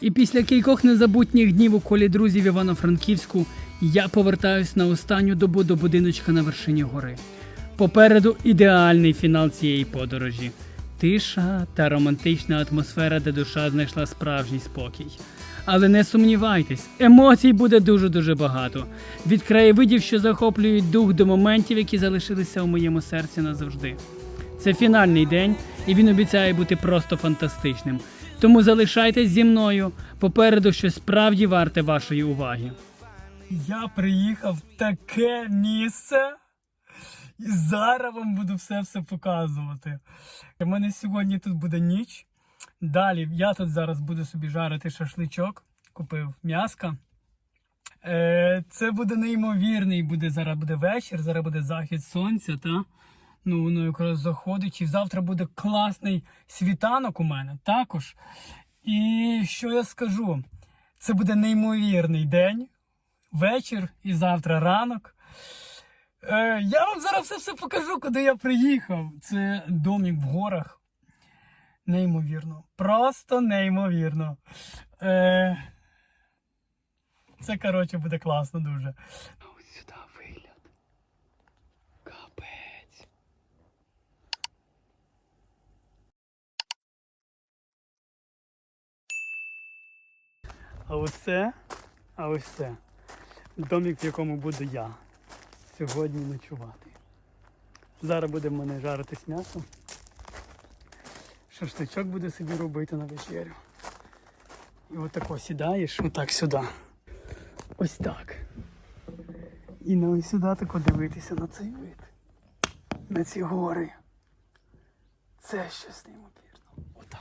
І після кількох незабутніх днів у колі друзів Івано-Франківську я повертаюсь на останню добу до будиночка на вершині гори. Попереду ідеальний фінал цієї подорожі. Тиша та романтична атмосфера, де душа знайшла справжній спокій. Але не сумнівайтесь, емоцій буде дуже-дуже багато. Від краєвидів, що захоплюють дух до моментів, які залишилися у моєму серці назавжди. Це фінальний день, і він обіцяє бути просто фантастичним. Тому залишайтесь зі мною. Попереду щось справді варте вашої уваги. Я приїхав в таке місце. І зараз вам буду все все показувати. У мене сьогодні тут буде ніч. Далі я тут зараз буду собі жарити шашличок. Купив м'яска. Е, це буде неймовірний. Буде зараз буде вечір, зараз буде захід сонця, та? Ну, воно якраз заходить. І завтра буде класний світанок у мене також. І що я скажу? Це буде неймовірний день, вечір і завтра ранок. Е, я вам зараз все все покажу, куди я приїхав. Це домик в горах. Неймовірно. Просто неймовірно. Е, це, коротше, буде класно дуже. Ось сюди вигляд. Капець. А ось це, а ось це. Домик, в якому буду я сьогодні ночувати. Зараз буде в мене жаритись м'ясо. Шашличок буде собі робити на вечерю. І отако сідаєш, отак сюди. Ось так. І на ось сюди тако дивитися на цей вид. На ці гори. Це щось неймовірно. Отак.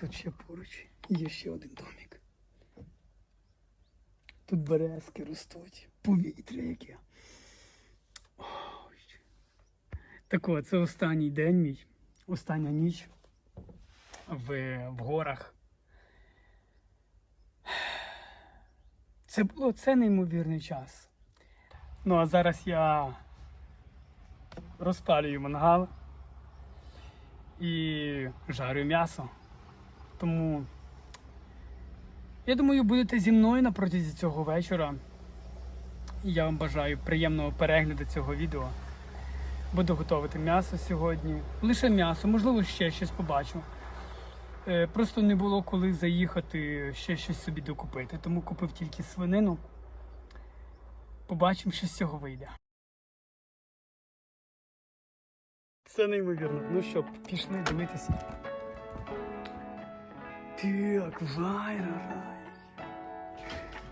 Тут ще поруч є ще один домик. Тут березки ростуть, повітря яке. Так от, це останній день мій, остання ніч в, в горах. Це було це неймовірний час. Ну а зараз я розпалюю мангал і жарю м'ясо. Тому я думаю, будете зі мною на протязі цього вечора. І я вам бажаю приємного перегляду цього відео. Буду готувати м'ясо сьогодні. Лише м'ясо, можливо, ще щось побачу. Е, Просто не було коли заїхати ще щось собі докупити, тому купив тільки свинину. Побачимо, що з цього вийде. Це неймовірно. Ну що, пішли дивитися. Так, вайрарай.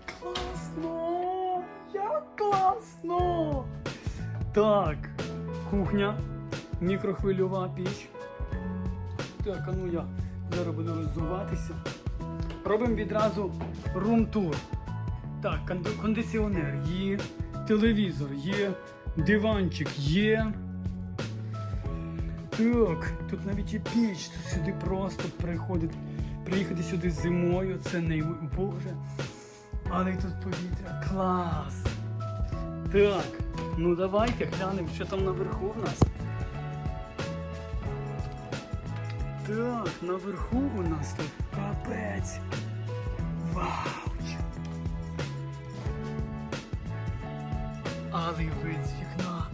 Класно! Як класно! Так, кухня, мікрохвильова піч. Так, а ну я зараз буду роззуватися. Робимо відразу рум-тур. Так, кондиціонер є, телевізор є, диванчик є. Так, тут навіть є піч, тут сюди просто приходить, приїхати сюди зимою, це не Боже. Але тут повітря. Клас! Так, ну давайте глянемо, що там наверху в нас. Так, наверху у нас тут капець. Вау! Але вид з вікна.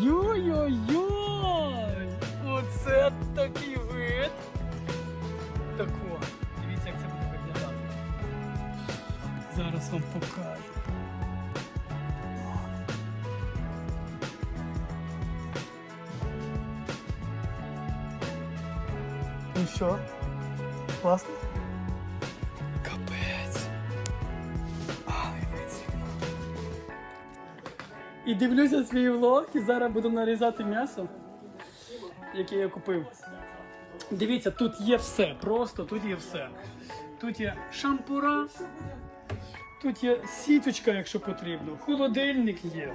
Йой-йой-йой! Оце такий вид. Тако. Дивіться, як це буде виглядати. Зараз вам покажу. Ну що? Класно? Капець. І дивлюся свій влог і зараз буду нарізати м'ясо, яке я купив. Дивіться, тут є все, просто тут є все. Тут є шампура, тут є сіточка, якщо потрібно, холодильник є.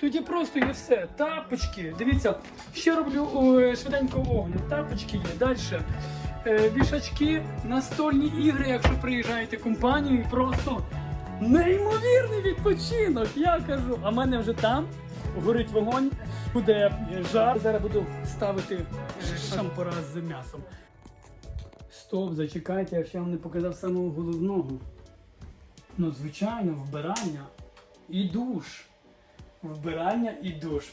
Тут є просто є все. Тапочки. Дивіться, ще роблю о, швиденько огляд. Тапочки є. Далі. Е, вішачки, настольні ігри, якщо приїжджаєте компанією, просто неймовірний відпочинок, я кажу. А в мене вже там горить вогонь, буде жар. Зараз буду ставити шампура з м'ясом. Стоп, зачекайте, я ще вам не показав самого головного. Ну, звичайно, вбирання і душ. Вбирання і душ.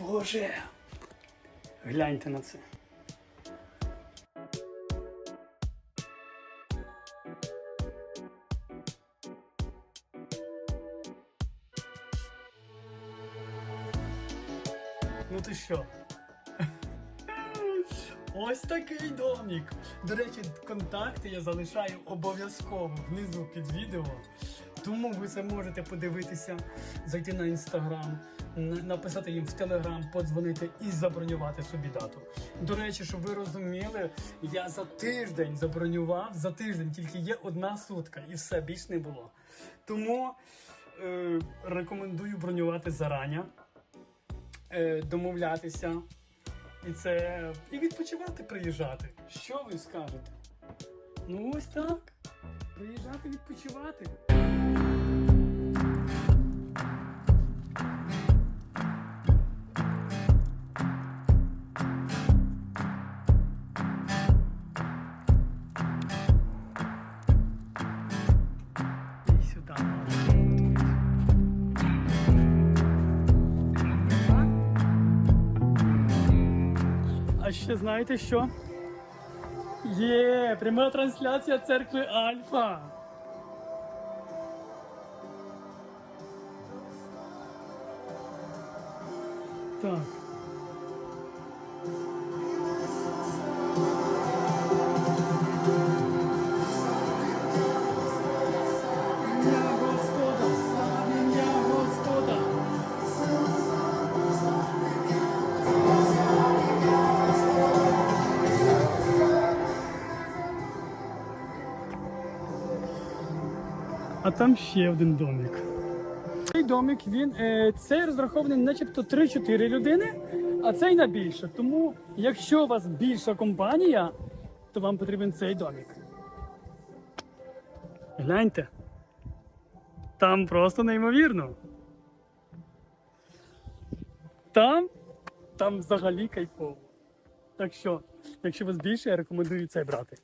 Боже. Гляньте на це. Ти що? Ось такий домик. До речі, контакти я залишаю обов'язково внизу під відео. Тому ви це можете подивитися, зайти на інстаграм, написати їм в телеграм, подзвонити і забронювати собі дату. До речі, щоб ви розуміли, я за тиждень забронював, за тиждень тільки є одна сутка і все більш не було. Тому е, рекомендую бронювати зарані, домовлятися. І це. І відпочивати приїжджати. Що ви скажете? Ну ось так. Приїжджати відпочивати. Ще знаєте що? Є, пряма трансляція церкви Альфа. Так. А там ще один домик. Цей домик, він е, цей розрахований начебто 3-4 людини, а цей на більше. Тому, якщо у вас більша компанія, то вам потрібен цей домик. Гляньте. Там просто неймовірно. Там, там взагалі кайфово. Так що, якщо вас більше, я рекомендую цей брати.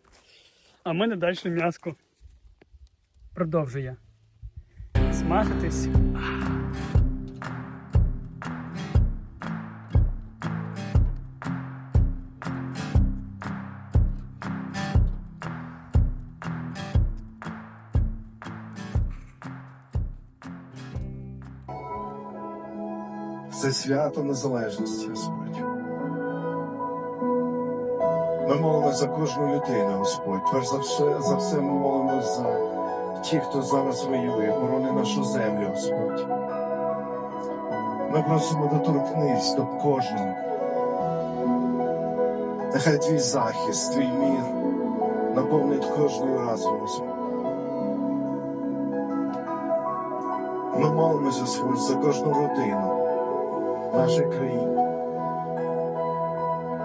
А в мене далі м'яско продовжує смажитись. Це свято незалежності, Господь. Ми молимося за кожну людину, Господь. Перш за все, за все ми молимося за ті, хто зараз воює, борони нашу землю, Господь. Ми просимо доторкнись до кожного. Нехай твій захист, твій мір наповнить кожною разом, Господь. Ми молимося, Господь, за кожну родину нашої країни.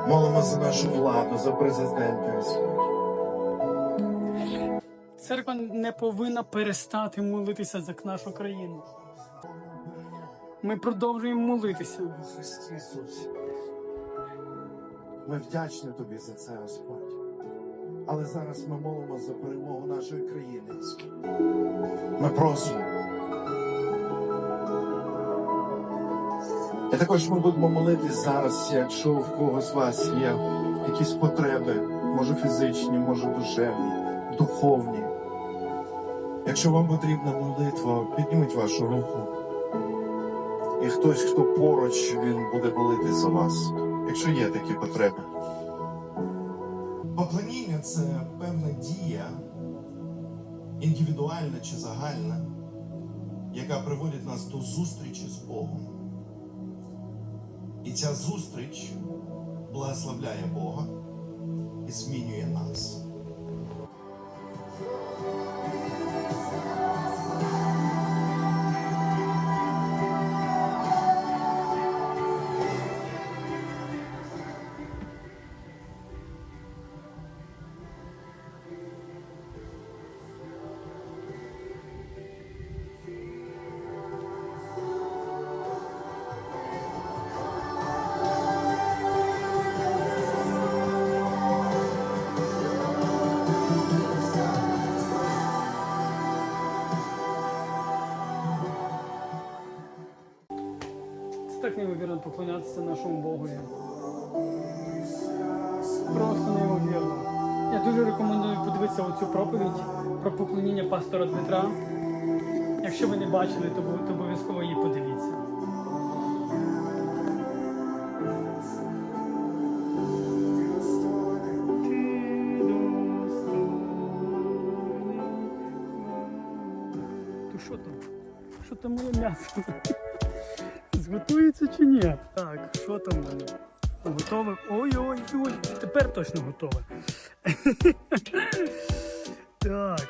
Молимо за нашу владу, за президента. Господь. Церква не повинна перестати молитися за нашу країну. Ми продовжуємо молитися. Христі Ісусі. Ми вдячні тобі за це, Господь. Але зараз ми молимо за перемогу нашої країни. Ми просимо. І також ми будемо молитись зараз, якщо в когось з вас є якісь потреби, може фізичні, може душевні, духовні. Якщо вам потрібна молитва, підніміть вашу руку. І хтось, хто поруч, він буде молитись за вас, якщо є такі потреби. Поклоніння це певна дія, індивідуальна чи загальна, яка приводить нас до зустрічі з Богом. І ця зустріч благословляє Бога і змінює нас. Поклонятися нашому Богові. Просто неймовірно. Я дуже рекомендую подивитися оцю проповідь про поклоніння пастора Дмитра. Якщо ви не бачили, то, обов'язково її подивіться. То що там? Що там моє м'ясо? Чи ні? Так, що там мене? Готове? Ой-ой-ой, тепер точно готове. так.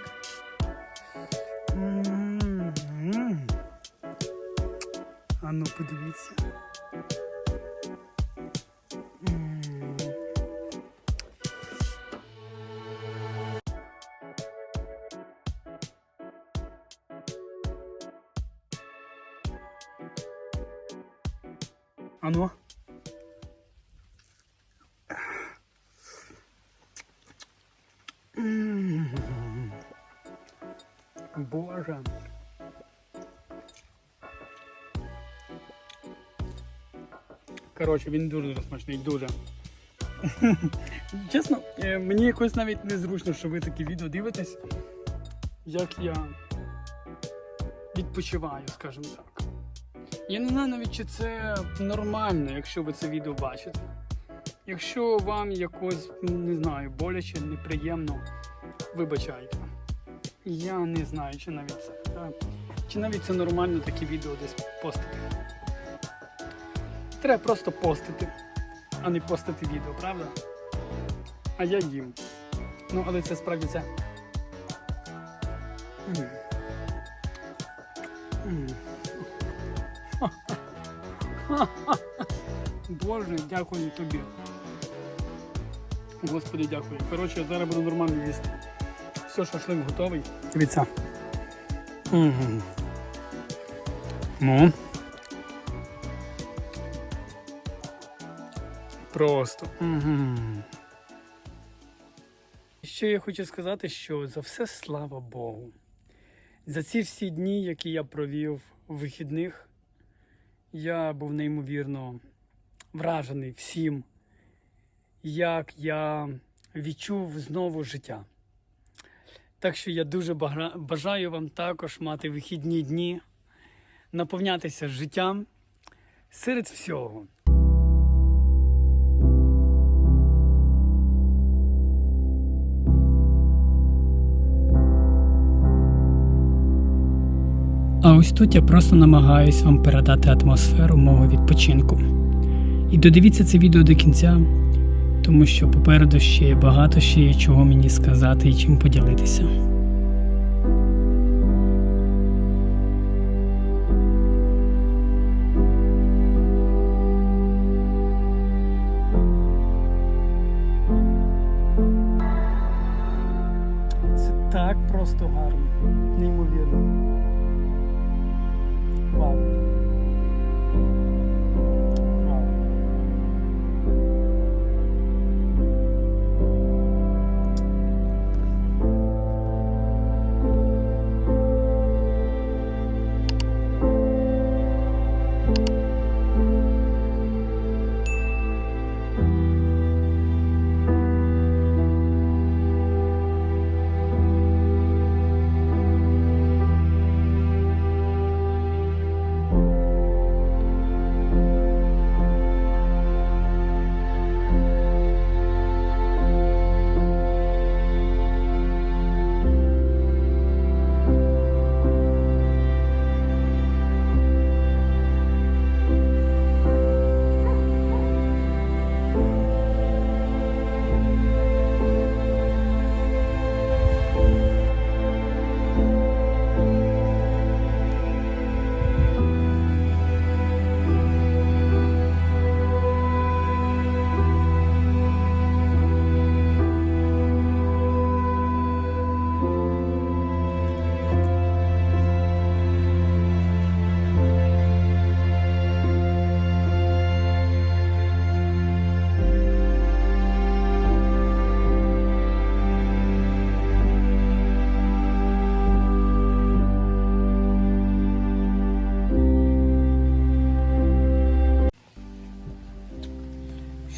А ну подивіться. А ну. Боже. Коротше, він дуже смачний, дуже. Чесно, е, мені якось навіть незручно, що ви такі відео дивитесь, як я відпочиваю, скажімо так. Я не знаю навіть, чи це нормально, якщо ви це відео бачите. Якщо вам якось, не знаю, боляче, неприємно, вибачайте. Я не знаю, чи навіть це. Чи навіть це нормально такі відео десь постити. Треба просто постити, а не постити відео, правда? А я їм. Ну, але це справді це. Боже, дякую тобі. Господи, дякую. Коротше, зараз буду нормально їсти. Все, шашлик готовий. Дивіться. Угу. Ну. Просто. Угу. Що я хочу сказати, що за все слава Богу. За ці всі дні, які я провів у вихідних, я був неймовірно вражений всім, як я відчув знову життя. Так що я дуже бажаю вам також мати вихідні дні, наповнятися життям серед всього. А ось тут я просто намагаюсь вам передати атмосферу мого відпочинку. І додивіться це відео до кінця, тому що попереду ще є багато ще є чого мені сказати і чим поділитися. Це так просто гарно, неймовірно. Вау.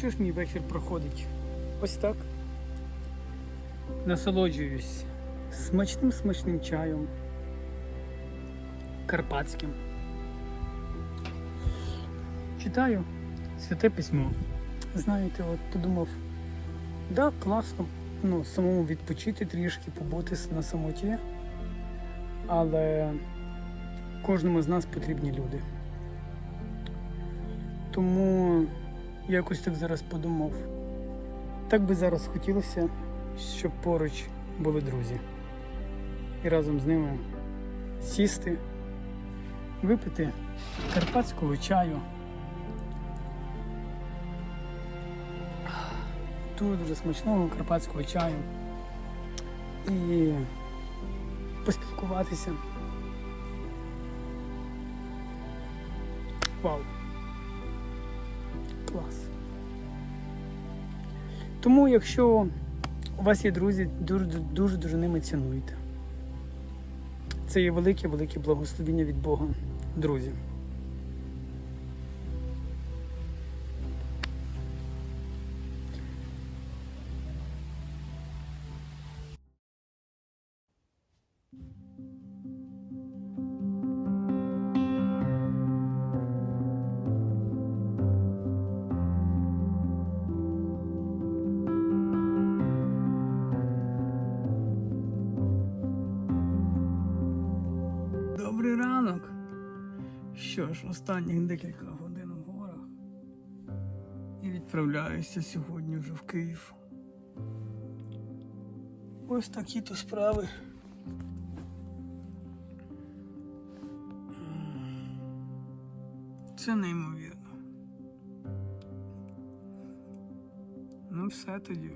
Що ж мій вечір проходить? Ось так. Насолоджуюсь смачним смачним чаєм. Карпатським. Читаю святе письмо. Знаєте, от подумав, да, класно, ну, самому відпочити трішки, побути на самоті, але кожному з нас потрібні люди. Тому я якось так зараз подумав. Так би зараз хотілося, щоб поруч були друзі. І разом з ними сісти, випити карпатського чаю. Дуже дуже смачного карпатського чаю. І поспілкуватися. Вау! Клас. Тому, якщо у вас є друзі, дуже дуже дуже ними цінуйте. Це є велике, велике благословіння від Бога, друзі. Що ж, останніх декілька годин в горах. І відправляюся сьогодні вже в Київ. Ось такі то справи. Це неймовірно. Ну, все тоді.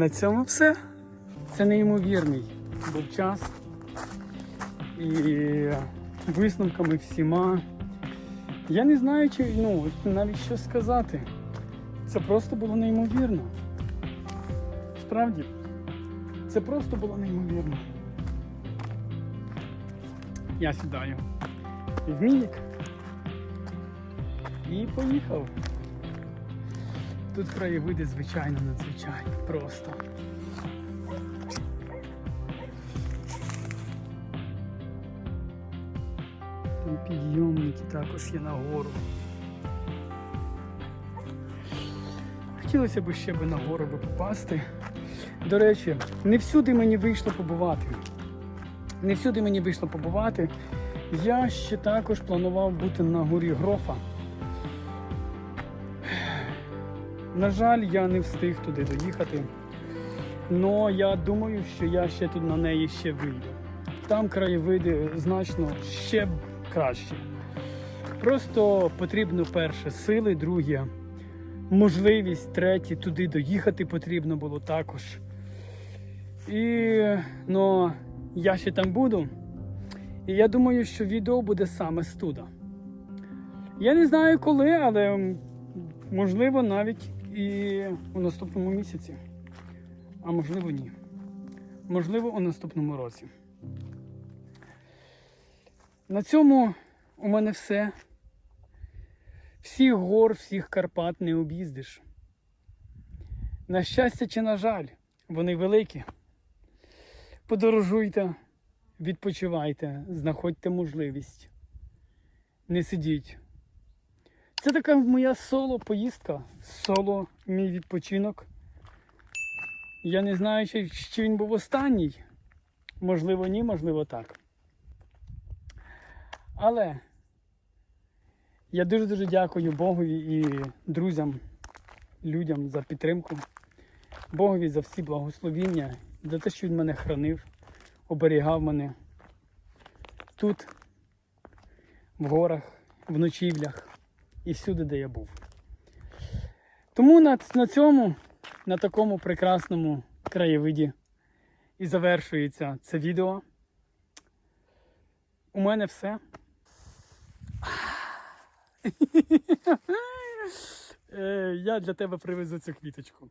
На цьому все. Це неймовірний був час. І висновками всіма. Я не знаю, чи ну, навіть що сказати. Це просто було неймовірно. Справді, це просто було неймовірно. Я сідаю в мінік і поїхав. Тут краєвиди, звичайно, надзвичайні. Просто. Там підйомники також є на гору. Хотілося б ще би на гору би попасти. До речі, не всюди мені вийшло побувати. Не всюди мені вийшло побувати. Я ще також планував бути на горі Грофа. На жаль, я не встиг туди доїхати. Но я думаю, що я ще тут на неї ще вийду. Там краєвиди значно ще краще. Просто потрібно перше сили, друге можливість, третє туди доїхати потрібно було також. І ну, я ще там буду. І я думаю, що відео буде саме з туда. Я не знаю коли, але можливо навіть і у наступному місяці. А можливо, ні. Можливо, у наступному році. На цьому у мене все. Всіх гор, всіх Карпат не об'їздиш. На щастя чи на жаль, вони великі. Подорожуйте, відпочивайте, знаходьте можливість. Не сидіть. Це така моя соло поїздка, соло мій відпочинок. Я не знаю, чи він був останній. Можливо, ні, можливо, так. Але я дуже-дуже дякую Богові і друзям, людям за підтримку. Богові за всі благословіння, за те, що він мене хранив, оберігав мене тут, в горах, в ночівлях і всюди, де я був. Тому на, на цьому, на такому прекрасному краєвиді і завершується це відео. У мене все. Е, Я для тебе привезу цю квіточку.